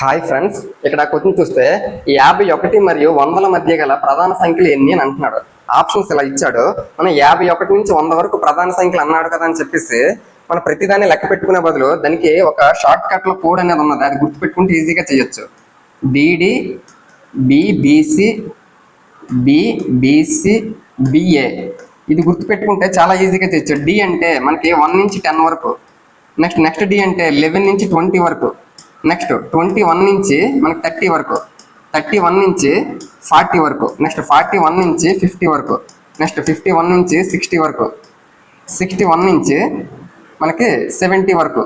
Hi friends ఇక్కడ question చూస్తే యాభై ఒకటి మరియు వందల మధ్య గల ప్రధాన సంఖ్యలు ఎన్ని అని అంటున్నాడు. ఆప్షన్స్ ఇలా ఇచ్చాడు. మనం యాభై ఒకటి నుంచి వంద వరకు ప్రధాన సంఖ్యలు అన్నాడు కదా అని చెప్పేసి మనం ప్రతిదాన్ని లెక్క పెట్టుకునే బదులు దానికి ఒక షార్ట్ కట్లో కోడ్ అనేది ఉన్నది. అది గుర్తుపెట్టుకుంటే ఈజీగా చేయొచ్చు. డిడి బిబిసి బిబిసి బిఏ ఇది గుర్తుపెట్టుకుంటే చాలా ఈజీగా చేయొచ్చు. డి అంటే మనకి వన్ నుంచి టెన్ వరకు. నెక్స్ట్ నెక్స్ట్ డి అంటే లెవెన్ నుంచి ట్వంటీ వరకు. నెక్స్ట్ ట్వంటీ వన్ నుంచి మనకి థర్టీ వరకు. థర్టీ వన్ నుంచి ఫార్టీ వరకు. నెక్స్ట్ ఫార్టీ వన్ నుంచి ఫిఫ్టీ వరకు. నెక్స్ట్ ఫిఫ్టీ వన్ నుంచి సిక్స్టీ వరకు. సిక్స్టీ వన్ నుంచి మనకి సెవెంటీ వరకు.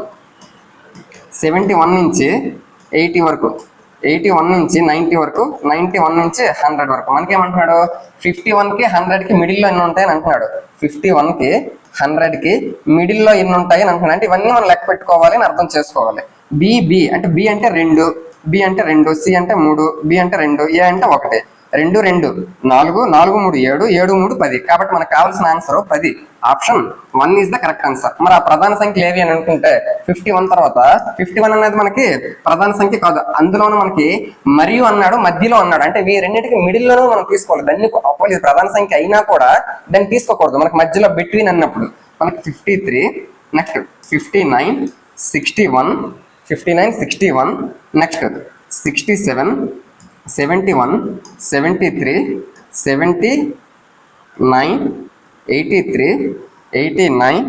సెవెంటీ వన్ నుంచి ఎయిటీ వరకు. ఎయిటీ వన్ నుంచి నైంటీ వరకు. నైంటీ వన్ నుంచి హండ్రెడ్ వరకు. మనకేమంటున్నాడు? ఫిఫ్టీ వన్కి హండ్రెడ్కి మిడిల్లో ఎన్ని ఉంటాయని అంటున్నాడు. ఫిఫ్టీ వన్కి హండ్రెడ్కి మిడిల్లో ఎన్ని ఉంటాయని అంటున్నాడు. అంటే ఇవన్నీ మనం లెక్క పెట్టుకోవాలి అని అర్థం చేసుకోవాలి. బి బి అంటే బి అంటే రెండు బి అంటే రెండు సి అంటే మూడు బి అంటే రెండు ఏ అంటే ఒకటి. రెండు రెండు నాలుగు నాలుగు మూడు ఏడు ఏడు మూడు పది. కాబట్టి మనకు కావాల్సిన ఆన్సర్ పది. Option one is the correct answer మరి ఆ ప్రధాన సంఖ్యలు ఏవి అని అనుకుంటే ఫిఫ్టీ వన్ తర్వాత ఫిఫ్టీ వన్ అనేది మనకి ప్రధాన సంఖ్య కాదు. అందులోనూ మనకి మరియు అన్నాడు మధ్యలో అన్నాడు. అంటే ఈ రెండింటికి మిడిల్లోనూ మనం తీసుకోవాలి. దాన్ని ఒకవేళ ప్రధాన సంఖ్య అయినా కూడా దాన్ని తీసుకోకూడదు. మనకి మధ్యలో బిట్వీన్ అన్నప్పుడు మనకి fifty three next fifty nine sixty one fifty nine sixty one next sixty seven seventy one seventy three seventy nine eighty three eighty nine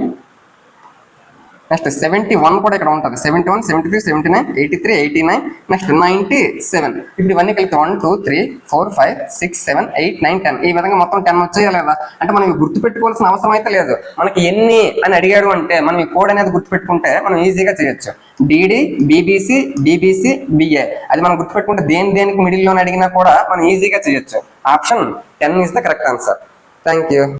next seventy one కూడా ఇక్కడ ఉంటుంది. Seventy one seventy three seventy nine eighty three eighty nine next ninety seven ఇప్పుడు ఇవన్నీ కలిపి one two three four five six seven eight nine ten ఈ విధంగా మొత్తం ten వచ్చాయా లేదా అంటే మనం గుర్తు గుర్తుపెట్టుకోవాల్సిన అవసరం అయితే లేదు. మనకి ఎన్ని అని అడిగాడు అంటే మనం ఈ కోడ్ అనేది గుర్తుపెట్టుకుంటే మనం ఈజీగా చేయొచ్చు. డిడి బీబీసీ బీబీసీ బిఏ అది మనం గుర్తుపెట్టుకుంటే దేని దేనికి మిడిల్లో అడిగినా కూడా మనం ఈజీగా చేయొచ్చు. Option ten is the correct answer thank you